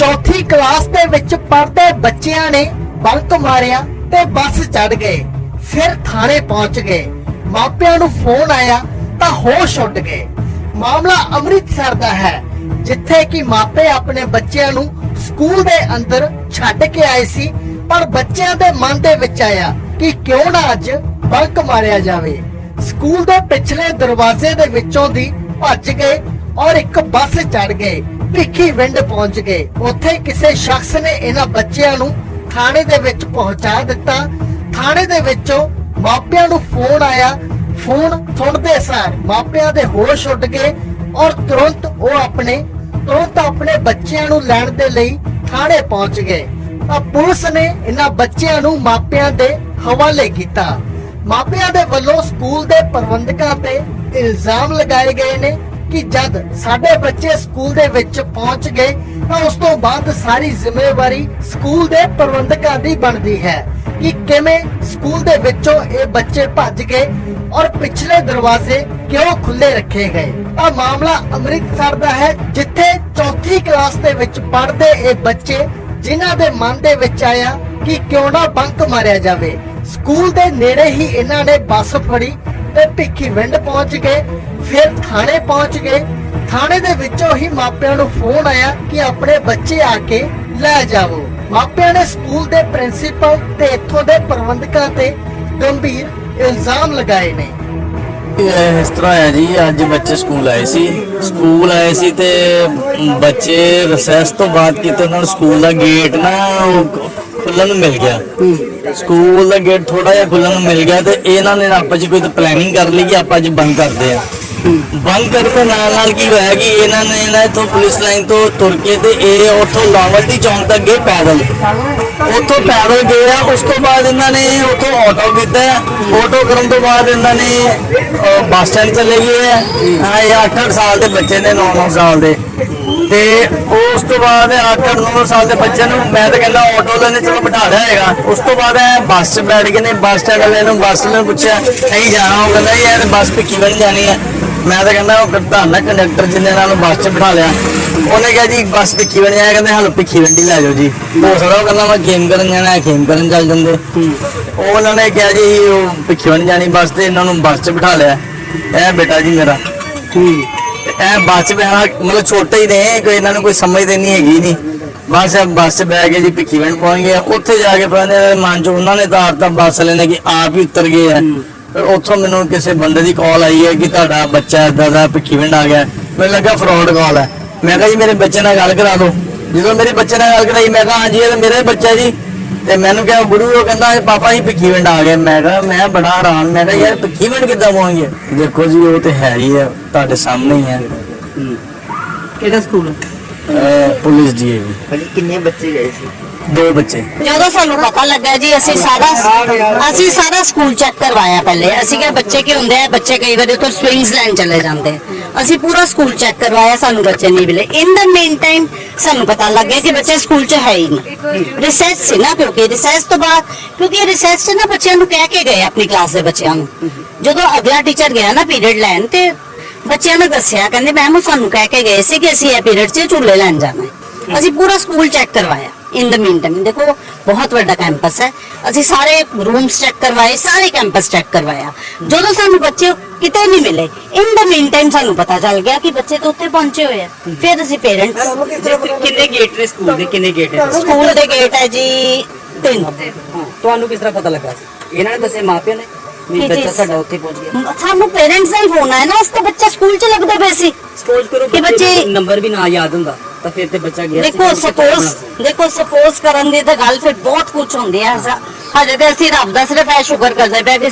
ਚੌਥੀ ਕਲਾਸ ਦੇ ਵਿੱਚ ਪੜ੍ਹਦੇ ਬੱਚਿਆਂ ਨੇ ਬਲਕ ਮਾਰਿਆ ਤੇ ਬੱਸ ਚੜ ਗਏ। ਫਿਰ ਥਾਣੇ ਪਹੁੰਚ ਗਏ। ਮਾਪਿਆਂ ਨੂੰ ਫੋਨ ਆਇਆ ਤਾਂ ਹੋਸ਼ ਉੱਡ ਗਏ। ਮਾਮਲਾ ਅੰਮ੍ਰਿਤਸਰ ਦਾ ਹੈ, ਜਿੱਥੇ ਕਿ ਮਾਪੇ ਆਪਣੇ ਬੱਚਿਆਂ ਨੂੰ ਸਕੂਲ ਦੇ ਅੰਦਰ ਛੱਡ ਕੇ ਆਏ ਸੀ, ਪਰ ਬੱਚਿਆਂ ਦੇ ਮਨ ਦੇ ਵਿੱਚ ਆਇਆ ਕਿ ਕਿਉਂ ਨਾ ਅੱਜ ਬਲਕ ਮਾਰਿਆ ਜਾਵੇ। ਸਕੂਲ ਦੇ ਪਿਛਲੇ ਦਰਵਾਜ਼ੇ ਦੇ ਵਿੱਚੋਂ ਦੀ ਭੱਜ ਗਏ ਔਰ ਇੱਕ ਬੱਸ ਚੜ ਗਏ। ਭਿੱਖੀ ਵਿੰਡ ਪਹੁੰਚ ਗਏ। ਉੱਥੇ ਕਿਸੇ ਸ਼ਖਸ ਨੇ ਇਹਨਾਂ ਬੱਚਿਆਂ ਨੂੰ ਥਾਣੇ ਦੇ ਵਿੱਚ ਪਹੁੰਚਾ ਦਿੱਤਾ। ਥਾਣੇ ਦੇ ਵਿੱਚੋਂ ਮਾਪਿਆਂ ਨੂੰ ਫੋਨ ਆਇਆ। ਫੋਨ ਸੁਣਦੇ ਸਾਰ ਮਾਪਿਆਂ ਦੇ ਹੋਸ਼ ਉੱਡ ਗਏ ਔਰ ਤੁਰੰਤ ਉਹ ਆਪਣੇ, ਤੁਰੰਤ ਆਪਣੇ ਬੱਚਿਆਂ ਨੂੰ ਲੈਣ ਦੇ ਲਈ ਥਾਣੇ ਪਹੁੰਚ ਗਏ। ਤਾਂ ਪੁਲਿਸ ਨੇ ਇਹਨਾਂ ਬੱਚਿਆਂ ਨੂੰ ਮਾਪਿਆਂ ਦੇ ਹਵਾਲੇ ਕੀਤਾ। ਮਾਪਿਆਂ ਦੇ ਵੱਲੋਂ ਸਕੂਲ ਦੇ ਪ੍ਰਬੰਧਕਾਂ ਤੇ ਇਲਜ਼ਾਮ ਲਗਾਏ ਗਏ ਨੇ ਕਿ ਜਦ ਸਾਡੇ ਬੱਚੇ ਸਕੂਲ ਦੇ ਵਿੱਚ ਪਹੁੰਚ ਗਏ ਤਾਂ ਉਸ ਤੋਂ ਬਾਅਦ ਸਾਰੀ ਜ਼ਿੰਮੇਵਾਰੀ ਸਕੂਲ ਦੇ ਪ੍ਰਬੰਧਕਾਂ ਦੀ ਬਣਦੀ ਹੈ ਕਿ ਕਿਵੇਂ ਸਕੂਲ ਦੇ ਵਿੱਚੋਂ ਇਹ ਬੱਚੇ ਭੱਜ ਗਏ ਔਰ ਪਿਛਲੇ ਦਰਵਾਜ਼ੇ ਕਿਉਂ ਖੁੱਲੇ ਰੱਖੇ ਗਏ। ਤਾਂ ਮਾਮਲਾ ਅੰਮ੍ਰਿਤਸਰ ਦਾ ਹੈ, ਜਿੱਥੇ ਚੌਥੀ ਕਲਾਸ ਦੇ ਵਿੱਚ ਪੜ੍ਹਦੇ ਇਹ ਬੱਚੇ ਜਿਨ੍ਹਾਂ ਦੇ ਮਨ ਦੇ ਵਿੱਚ ਆਇਆ ਕਿ ਕਿਉਂ ਨਾ ਬੰਕ ਮਾਰਿਆ ਜਾਵੇ। ਸਕੂਲ ਦੇ ਨੇੜੇ ਹੀ ਇਹਨਾਂ ਨੇ ਬੱਸ ਫੜੀ ਤੇ ਭਿੱਖੀ ਵਿੰਡ ਪਹੁੰਚ ਗਏ। ਫਿਰ ਥਾਣੇ ਪਹੁੰਚ ਗਏ। ਥਾਣੇ ਦੇ ਵਿੱਚੋਂ ਹੀ ਮਾਪਿਆਂ ਨੂੰ ਫੋਨ ਆਇਆ ਕਿ ਆਪਣੇ ਬੱਚੇ ਆ ਕੇ ਲੈ ਜਾਵੋ। ਮਾਪਿਆਂ ਨੇ ਸਕੂਲ ਦੇ ਪ੍ਰਿੰਸੀਪਲ ਤੇ ਇੱਥੋਂ ਦੇ ਪ੍ਰਬੰਧਕਾਂ ਤੇ ਗੰਭੀਰ ਇਲਜ਼ਾਮ ਲਗਾਏ ਨੇ। ਇਹ ਇਸ ਤਰ੍ਹਾਂ ਹੈ ਜੀ, ਅੱਜ ਬੱਚੇ ਸਕੂਲ ਆਏ ਸੀ। ਸਕੂਲ ਆਏ ਸੀ ਤੇ ਬੱਚੇ ਰਿਸੈਸ ਤੋਂ ਬਾਅਦ ਕਿਤੇ ਉਹਨਾਂ ਨੂੰ ਸਕੂਲ ਦਾ ਗੇਟ ਨਾ ਖੁੱਲਣ ਨੂੰ ਮਿਲ ਗਿਆ। ਸਕੂਲ ਦਾ ਗੇਟ ਥੋੜਾ ਜਿਹਾ ਖੁੱਲਣ ਨੂੰ ਮਿਲ ਗਿਆ ਤੇ ਇਹਨਾਂ ਨੇ ਆਪਸ ਵਿੱਚ ਕੋਈ ਪਲੈਨਿੰਗ ਕਰ ਲਈ ਕਿ ਆਪਾਂ ਅੱਜ ਬੰਦ ਕਰਦੇ ਆ ਬੰਦ ਕਰਕੇ ਨਾਲ ਨਾਲ ਕੀ ਹੋਇਆ ਕਿ ਇਹਨਾਂ ਨੇ ਨਾ ਇੱਥੋਂ ਪੁਲਿਸ ਲਾਈਨ ਤੋਂ ਤੁਰ ਕੇ ਤੇ ਇਹ ਉੱਥੋਂ ਲਾਵਲਟੀ ਚੌਂਕ ਤੱਕ ਗਏ ਪੈਦਲ ਉੱਥੋਂ ਪੈਦਲ ਗਏ ਆ, ਉਸ ਤੋਂ ਬਾਅਦ ਇਹਨਾਂ ਨੇ ਉੱਥੋਂ ਆਟੋ ਕੀਤਾ ਆਟੋ ਕਰਨ ਤੋਂ ਬਾਅਦ ਇਹਨਾਂ ਨੇ ਬੱਸ ਸਟੈਂਡ ਚਲੇ ਗਏ ਆ। ਹਾਂ ਇਹ 8-8 ਸਾਲ ਦੇ ਬੱਚੇ ਨੇ 9-9 ਸਾਲ ਦੇ। ਤੇ ਉਸ ਤੋਂ ਬਾਅਦ 8-9 ਸਾਲ ਦੇ ਬੱਚੇ ਨੂੰ ਮੈਂ ਤਾਂ ਕਹਿੰਦਾ ਆਟੋ ਵਾਲੇ ਨੇ ਚਲੋ ਬਿਠਾ ਲਿਆ ਹੈਗਾ। ਉਸ ਤੋਂ ਬਾਅਦ ਇਹ ਬੱਸ 'ਚ ਬੈਠ ਗਏ ਨੇ, ਬੱਸ ਸਟੈਂਡ ਵਾਲੇ ਨੂੰ ਬੱਸ ਨੂੰ ਪੁੱਛਿਆ, ਨਹੀਂ ਜਾਣਾ। ਉਹ ਕਹਿੰਦਾ ਯਾਰ ਬੱਸ ਭਿੱਖੀ ਬਣ ਜਾਣੀ ਹੈ ਮੈਂ ਤਾਂ ਕਹਿੰਦਾ, ਉਹ ਪ੍ਰਧਾਨ ਨਾ ਕੰਡਕਟਰ ਜਿਹਨੇ ਨਾਲ ਬੱਸ 'ਚ ਬਿਠਾ ਲਿਆ। ਉਹਨੇ ਕਿਹਾ, ਜੀ, ਬੱਸ ਭਿੱਖੀ ਬਣ ਆਇਆ ਕਹਿੰਦੇ, ਹਾਲੋ ਭਿੱਖੀ ਵੰਡੀ ਲੈ ਜਾਓ ਜੀ। ਉਹ ਸਾਰਾ, ਉਹ ਕਹਿੰਦਾ, ਮੈਂ ਗੇਮ ਕਰਨ ਜਾਣਾ ਹੈ ਗੇਮ ਕਰਨ ਚੱਲ ਜਾਂਦੇ। ਉਹ ਉਹਨਾਂ ਨੇ ਕਿਹਾ, ਜੀ, ਉਹ ਭਿੱਖੀ ਬਣ ਜਾਣੀ ਬੱਸ ਤੇ, ਇਹਨਾਂ ਨੂੰ ਬੱਸ 'ਚ ਬਿਠਾ ਲਿਆ। ਇਹ ਬੇਟਾ ਜੀ ਮੇਰਾ। ਇਹ ਬੱਸ 'ਚ ਬਹਿਣਾ ਮਤਲਬ ਛੋਟੇ ਹੀ ਨੇ ਕੋਈ ਇਹਨਾਂ ਨੂੰ ਕੋਈ ਸਮਝਦੇ ਨਹੀਂ ਹੈਗੀ ਨਹੀਂ ਬਸ ਇਹ ਬੱਸ 'ਚ ਬਹਿ ਕੇ ਜੀ ਭਿੱਖੀਵਿੰਡ ਪਹੁੰਚ ਗਏ ਉੱਥੇ ਜਾ ਕੇ ਨਹੀਂ ਮਨ 'ਚ ਉਹਨਾਂ ਨੇ ਤਾਂ ਆਪ ਤਾਂ ਬੱਸ ਨੇ ਕਿ ਆਪ ਹੀ ਉਤਰ ਗਏ ਆ। ਫਿਰ ਉੱਥੋਂ ਮੈਨੂੰ ਕਿਸੇ ਬੰਦੇ ਦੀ ਕਾਲ ਆਈ ਹੈ ਕਿ ਤੁਹਾਡਾ ਬੱਚਾ ਏਦਾਂ ਦਾ ਭਿੱਖੀਵਿੰਡ ਆ ਗਿਆ। ਮੈਨੂੰ ਲੱਗਾ ਫਰਾਡ ਕਾਲ ਹੈ। ਮੈਂ ਕਿਹਾ ਜੀ ਮੇਰੇ ਬੱਚੇ ਨਾਲ ਗੱਲ ਕਰਾ ਦਿਓ। ਜਦੋਂ ਮੇਰੇ ਬੱਚੇ ਨਾਲ ਗੱਲ ਕਰਾਈ ਮੈਂ ਕਿਹਾ ਹਾਂਜੀ ਇਹ ਮੇਰਾ ਬੱਚਾ ਜੀ। ਤੇ ਮੈਨੂੰ ਕਿਹਾ ਗੁਰੂ ਉਹ ਕਹਿੰਦਾ ਇਹ ਪਾਪਾ ਜੀ ਭਿੱਖੀਵਿੰਡ ਆ ਗਏ। ਮੈਂ ਕਿਹਾ ਮੈਂ ਬੜਾ ਹੈਰਾਨ। ਮੈਂ ਕਿਹਾ ਯਾਰ ਭਿੱਖੀਵਿੰਡ ਕਿੱਦਾਂ ਪਹੁੰਚ ਗਏ ਦੇਖੋ ਜੀ ਉਹ ਤੇ ਹੈ ਹੀ ਹੈ ਤੁਹਾਡੇ ਸਾਹਮਣੇ ਹੀ ਹੈ ਕਿਹੜਾ ਸਕੂਲ? ਪੁਲਿਸ ਜੀ ਵੀ। ਭਾਜੀ ਕਿੰਨੇ ਬੱਚੇ ਗਏ ਸੀ? ਦੋ ਬੱਚੇ। ਜਦੋਂ ਸਾਨੂੰ ਪਤਾ ਲੱਗਾ ਜੀ, ਅਸੀਂ ਸਾਰਾ ਅਸੀਂ ਸਾਰਾ ਸਕੂਲ ਚੈੱਕ ਕਰਵਾਇਆ ਪਹਿਲੇ। ਅਸੀਂ ਕਿਹਾ, ਬੱਚੇ ਕੀ ਹੁੰਦੇ ਆ? ਬੱਚੇ ਕਈ ਵਾਰੀ ਉੱਥੇ ਸਵਿੰਗਸ ਲੈਣ ਚਲੇ ਜਾਂਦੇ। ਅਸੀਂ ਪੂਰਾ ਸਕੂਲ ਚੈੱਕ ਕਰਵਾਇਆ, ਸਾਨੂੰ ਬੱਚੇ ਨਹੀਂ ਮਿਲੇ। ਇਨ ਦਾ ਮੇਨ ਟਾਈਮ ਸਾਨੂੰ ਪਤਾ ਲੱਗਿਆ ਕਿ ਬੱਚੇ ਸਕੂਲ 'ਚ ਹੈ ਹੀ ਨਹੀਂ। ਰਿਸੈਸ ਸੀ ਨਾ, ਕਿਉਂਕਿ ਰਿਸੈਸ ਤੋਂ ਬਾਅਦ, ਕਿਉਂਕਿ ਰਿਸੈਸ 'ਚ ਨਾ ਬੱਚਿਆਂ ਨੂੰ ਕਹਿ ਕੇ ਗਏ ਆਪਣੀ ਕਲਾਸ ਦੇ ਬੱਚਿਆਂ ਨੂੰ। ਜਦੋਂ ਅਗਲਾ ਟੀਚਰ ਗਿਆ ਨਾ ਪੀਰੀਅਡ ਲੈਣ ਤੇ, ਬੱਚਿਆਂ ਨੇ ਦੱਸਿਆ, ਕਹਿੰਦੇ ਮੈਮ ਉਹ ਸਾਨੂੰ ਕਹਿ ਕੇ ਗਏ ਸੀ ਕਿ ਅਸੀਂ ਇਹ ਪੀਰੀਅਡ 'ਚ ਝੂਲੇ ਲੈਣ ਜਾਣਾ ਅਸੀਂ ਪੂਰਾ ਸਕੂਲ ਚੈੱਕ ਕਰਵਾਇਆ। ਇਨ ਦ ਮੀਨ ਟਾਈਮ ਦੇਖੋ ਬਹੁਤ ਵੱਡਾ ਕੈਂਪਸ ਹੈ। ਅਸੀਂ ਸਾਰੇ ਰੂਮਸ ਚੈੱਕ ਕਰਵਾਏ ਸਾਰੇ ਕੈਂਪਸ ਚੈੱਕ ਕਰਵਾਇਆ। ਜਦੋਂ ਸਾਨੂੰ ਬੱਚੇ ਕਿਤੇ ਨਹੀਂ ਮਿਲੇ ਇਨ ਦ ਮੀਨ ਟਾਈਮ ਸਾਨੂੰ ਪਤਾ ਚੱਲ ਗਿਆ ਕਿ ਬੱਚੇ ਤਾਂ ਉੱਥੇ ਪਹੁੰਚੇ ਹੋਏ ਆ। ਫਿਰ ਅਸੀਂ ਪੇਰੈਂਟਸ ਕਿੰਨੇ ਗੇਟ ਨੇ ਸਕੂਲ ਦੇ ਕਿੰਨੇ ਗੇਟ ਹੈ ਸਕੂਲ ਦੇ ਗੇਟ ਹੈ ਜੀ ਤਿੰਨ। ਤੁਹਾਨੂੰ ਕਿਸ ਤਰ੍ਹਾਂ ਪਤਾ ਲੱਗਾ? ਇਹਨਾਂ ਨੇ ਦੱਸੇ ਮਾਪਿਆਂ ਨੇ? ਸਾਨੂੰ ਪੇਰੈਂਟਸ ਦਾ ਹੀ ਫੋਨ ਆਇਆ ਨਾ ਉਸ ਤੇ ਬੱਚਾ ਸਕੂਲ 'ਚ ਲੱਗਦੇ ਪਏ ਸੀ। ਸਪੋਜ਼ ਕਰੋ ਕਿ ਬੱਚੇ- ਨੰਬਰ ਵੀ ਨਾ ਯਾਦ ਹੁੰਦਾ। ਤਾਂ ਫਿਰ ਤੇ ਬੱਚਾ ਗਿਆ ਸੀ, ਦੇਖੋ ਫਿਰ ਕਿੱਥੇ ਸਪੋਜ਼ ਪੜ੍ਹਨਾ? ਦੇਖੋ ਸਪੋਜ਼ ਕਰਨ ਦੀ ਤਾਂ ਗੱਲ ਫਿਰ ਬਹੁਤ ਕੁਝ ਹੁੰਦੀ ਹੈ ਹਜੇ ਤੇ ਅਸੀਂ ਰੱਬ ਦਾ ਸਿਰਫ ਇਹ ਸ਼ੁਕਰ ਕਰਦੇ ਪਏ ਕਿ